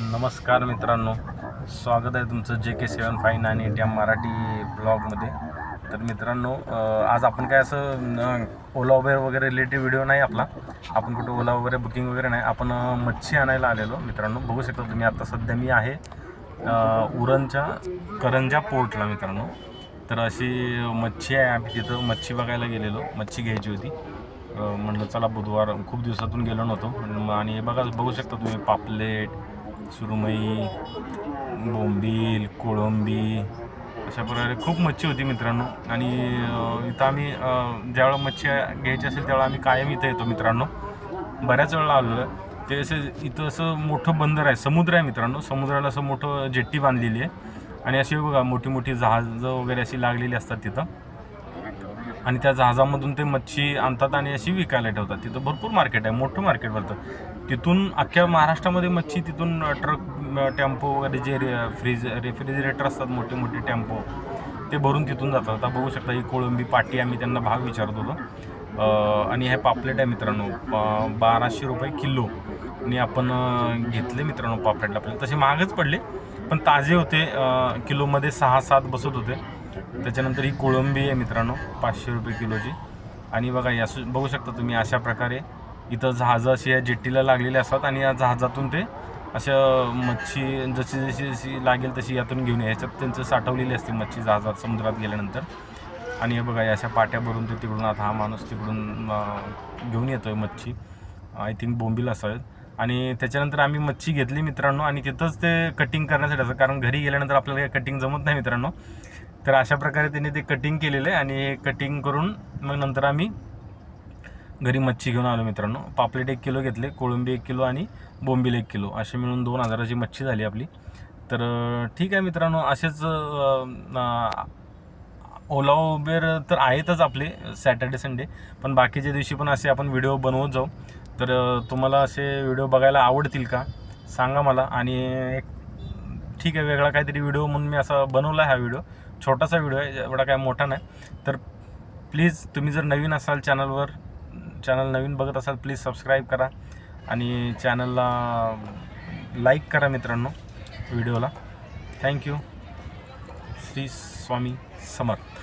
नमस्कार मित्रांनो स्वागत आहे तुमचं J K seven five nine T M Marathi ब्लॉगमध्ये. तर मित्रांनो आज आपण काय असं ओला उबेर वगैरे रिलेटिव्ह व्हिडिओ नाही आपला. आपण कुठं ओला वगैरे बुकिंग वगैरे नाही. आपण मच्छी आणायला आलेलो मित्रांनो. बघू शकता तुम्ही आता सध्या मी आहे उरणच्या करंजा पोर्टला मित्रांनो. तर अशी मच्छी आहे आम्ही तिथं मच्छी बघायला गेलेलो. मच्छी घ्यायची होती. अं, म्हणलं चला बुधवार खूप दिवसातून गेलो नव्हतो. आणि बघा बघू शकता तुम्ही पापलेट सुरमई बोंबील कोळंबी अशा प्रकारे खूप मच्छी होती मित्रांनो. आणि इथं आम्ही अं, ज्यावेळेला मच्छी घ्यायची असेल त्यावेळेला आम्ही कायम इथं येतो मित्रांनो. बऱ्याच वेळेला आलेलं ते असं इथं असं मोठं बंदर आहे समुद्र आहे मित्रांनो. समुद्राला असं मोठं जेट्टी बांधलेली आहे. आणि अशी बघा मोठी मोठी जहाजं वगैरे अशी लागलेली असतात तिथं. आणि त्या जहाजामधून ते मच्छी आणतात आणि अशी विकायला ठेवतात. तिथं भरपूर मार्केट आहे मोठं मार्केट भरतं तिथून अख्ख्या महाराष्ट्रामध्ये मच्छी तिथून ट्रक टेम्पो वगैरे जे रे फ्रीज रेफ्रिजरेटर असतात मोठे मोठे टेम्पो ते भरून तिथून जातात. आता बघू शकता ही कोळंबी पाटी आम्ही त्यांना भाव विचारत होतो. आणि हे पापलेट आहे मित्रांनो बाराशे रुपये किलो. आणि आपण घेतले मित्रांनो पापलेट आपल्याला. तसे महागच पडले पण ताजे होते किलोमध्ये सहा सात बसत होते. त्याच्यानंतर ही कोळंबी आहे मित्रांनो पाचशे रुपये किलोची. आणि बघा या बघू शकता तुम्ही अशा प्रकारे इथं जहाजं अशी या जेट्टीला लागलेली असतात आणि या जहाजातून ते अशा मच्छी जशी जशी जशी लागेल तशी यातून घेऊन याच्यात त्यांचं साठवलेली असते मच्छी जहाजात समुद्रात गेल्यानंतर. आणि हे बघा अशा पाट्या भरून ते तिकडून आता हा माणूस तिकडून घेऊन येतो आहे मच्छी. आय थिंक बोंबील असावेत. आणि त्याच्यानंतर आम्ही मच्छी घेतली मित्रांनो आणि तिथंच ते कटिंग करण्यासाठी असं कारण घरी गेल्यानंतर आपल्याला कटिंग जमत नाही मित्रांनो. तर अशा प्रकारे त्यांनी ते कटिंग केलेलं आहे आणि कटिंग करून मग नंतर आम्ही घरी मच्छी घेऊन आलो मित्रांनो. पापलेट एक किलो घेतले कोळंबी एक किलो आणि बोंबील एक किलो. असे मिळून दोन हजाराची मच्छी झाली आपली. तर ठीक आहे मित्रांनो असेच ओला उबेर तर आहेतच आपले सॅटर्डे संडे. पण बाकीच्या दिवशी पण असे आपण व्हिडिओ बनवत जाऊ. तर तुम्हाला असे व्हिडिओ बघायला आवडतील का? सांगा मला. आणि एक ठीक आहे वेगळा काहीतरी व्हिडिओ म्हणून मी असा बनवला आहे हा व्हिडिओ. छोटासा व्हिडिओ आहे एवढा काय मोठा नाही. तर प्लीज तुम्ही जर नवीन असाल चॅनलवर चॅनल नवीन बघत असाल प्लीज सबस्क्राईब करा. आणि चॅनलला लाईक करा मित्रांनो व्हिडिओला. Thank you Shri Swami Samarth.